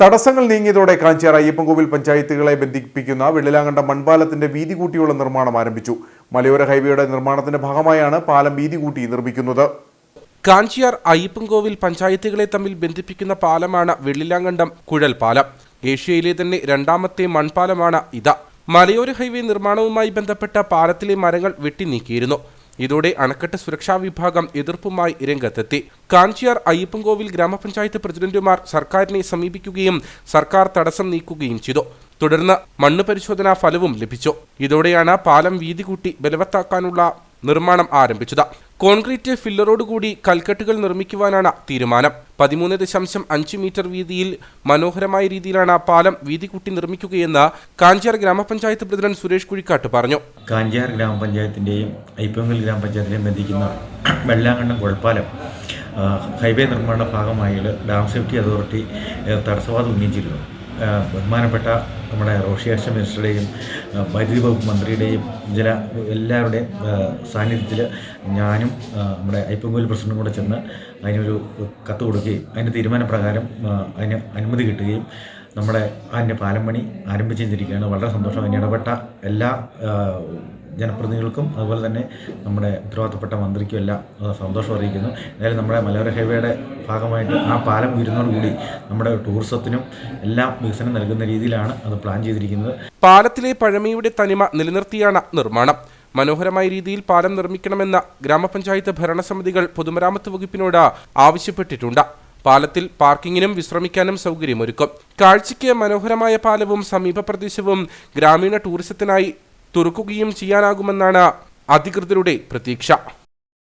തടസ്സങ്ങൾ നീങ്ങിയതോടെ കാഞ്ചിയാർ അയ്യപ്പൻകോവിൽ പഞ്ചായത്തുകളെ ബന്ധിപ്പിക്കുന്ന വെള്ളിലാങ്കണ്ട മൺപാലത്തിന്റെ വീതി കൂട്ടിയുള്ള നിർമ്മാണം ആരംഭിച്ചു. മലയോര ഹൈവേയുടെ നിർമ്മാണത്തിന്റെ ഭാഗമായാണ് പാലം വീതി കൂട്ടി നിർമ്മിക്കുന്നത്. കാഞ്ചിയാർ അയ്യപ്പൻകോവിൽ പഞ്ചായത്തുകളെ തമ്മിൽ ബന്ധിപ്പിക്കുന്ന പാലമാണ് വെള്ളിലാങ്കണ്ടം കുഴൽ പാലം. ഏഷ്യയിലെ തന്നെ രണ്ടാമത്തെ മൺപാലമാണ് ഇത്. മലയോര ഹൈവേ നിർമ്മാണവുമായി ബന്ധപ്പെട്ട പാലത്തിലെ മരങ്ങൾ വെട്ടി വെട്ടിനീക്കിയിരുന്നു ഇതോടെ അണക്കെട്ട് സുരക്ഷാ വിഭാഗം എതിർപ്പുമായി രംഗത്തെത്തി. കാഞ്ചിയാർ അയ്യപ്പൻകോവിൽ ഗ്രാമപഞ്ചായത്ത് പ്രസിഡന്റുമാർ സർക്കാരിനെ സമീപിക്കുകയും സർക്കാർ തടസ്സം നീക്കുകയും ചെയ്തു. തുടർന്ന് മണ്ണ് പരിശോധനാ ഫലവും ലഭിച്ചു. ഇതോടെയാണ് പാലം വീതി കൂട്ടി ബലവത്താക്കാനുള്ള നിർമ്മാണം ആരംഭിച്ചത്. കോൺക്രീറ്റ് ഫില്ലറോടുകൂടി കൽക്കെട്ടുകൾ നിർമ്മിക്കുവാനാണ് തീരുമാനം. പതിമൂന്ന് ദശാംശം അഞ്ച് മീറ്റർ വീതിയിൽ മനോഹരമായ രീതിയിലാണ് പാലം വീതി കൂട്ടി നിർമ്മിക്കുകയെന്ന് കാഞ്ചിയാർ ഗ്രാമപഞ്ചായത്ത് പ്രസിഡന്റ് സുരേഷ് കുഴിക്കാട്ട് പറഞ്ഞു. കാഞ്ചിയാർ ഗ്രാമപഞ്ചായത്തിന്റെയും ഐപ്പങ്കൽ ഗ്രാമപഞ്ചായത്തിനെയും ബന്ധിക്കുന്ന വെള്ളാങ്കണ്ടം കുഴൽപ്പാലം ഹൈവേ നിർമ്മാണ ഭാഗമായി ഡാം സേഫ്റ്റി അതോറിറ്റി തടസ്സവാദം ഉന്നയിച്ചിരുന്നു. ബഹുമാനപ്പെട്ട നമ്മുടെ റോഷിയാക്ഷ മിനിസ്റ്ററുടെയും വൈദ്യുതി വകുപ്പ് മന്ത്രിയുടെയും ജല എല്ലാവരുടെയും സാന്നിധ്യത്തിൽ ഞാനും നമ്മുടെ ഐപ്പങ്കോൽ പ്രസിഡന്റും കൂടെ ചെന്ന് അതിനൊരു കത്ത് കൊടുക്കുകയും അതിന്റെ തീരുമാനപ്രകാരം അതിന് അനുമതി കിട്ടുകയും നമ്മുടെ അതിന്റെ പാലം പണി ആരംഭിച്ചിരിക്കുകയാണ് വളരെ സന്തോഷം. അതിന് ഇടപെട്ട എല്ലാ ജനപ്രതിനിധികൾക്കും അതുപോലെ തന്നെ നമ്മുടെ ഉത്തരവാദിത്തപ്പെട്ട മന്ത്രിക്കും എല്ലാം സന്തോഷം അറിയിക്കുന്നു. എന്തായാലും നമ്മുടെ മലയോര ഹൈവേയുടെ ഭാഗമായിട്ട് ആ പാലം ഉയരുന്നതോടുകൂടി നമ്മുടെ ടൂറിസത്തിനും എല്ലാം വികസനം നൽകുന്ന രീതിയിലാണ് അത് പ്ലാൻ ചെയ്തിരിക്കുന്നത്. പാലത്തിലെ പഴമയുടെ തനിമ നിലനിർത്തിയാണ് നിർമ്മാണം. മനോഹരമായ രീതിയിൽ പാലം നിർമ്മിക്കണമെന്ന ഗ്രാമപഞ്ചായത്ത് ഭരണസമിതികൾ പൊതുമരാമത്ത് വകുപ്പിനോട് ആവശ്യപ്പെട്ടിട്ടുണ്ട്. പാലത്തിൽ പാർക്കിങ്ങിനും വിശ്രമിക്കാനും സൗകര്യമൊരുക്കും. കാഴ്ചയ്ക്ക് മനോഹരമായ പാലവും സമീപ പ്രദേശവും ഗ്രാമീണ ടൂറിസത്തിനായി തുറക്കുകയും ചെയ്യാനാകുമെന്നാണ് അധികൃതരുടെ പ്രതീക്ഷ.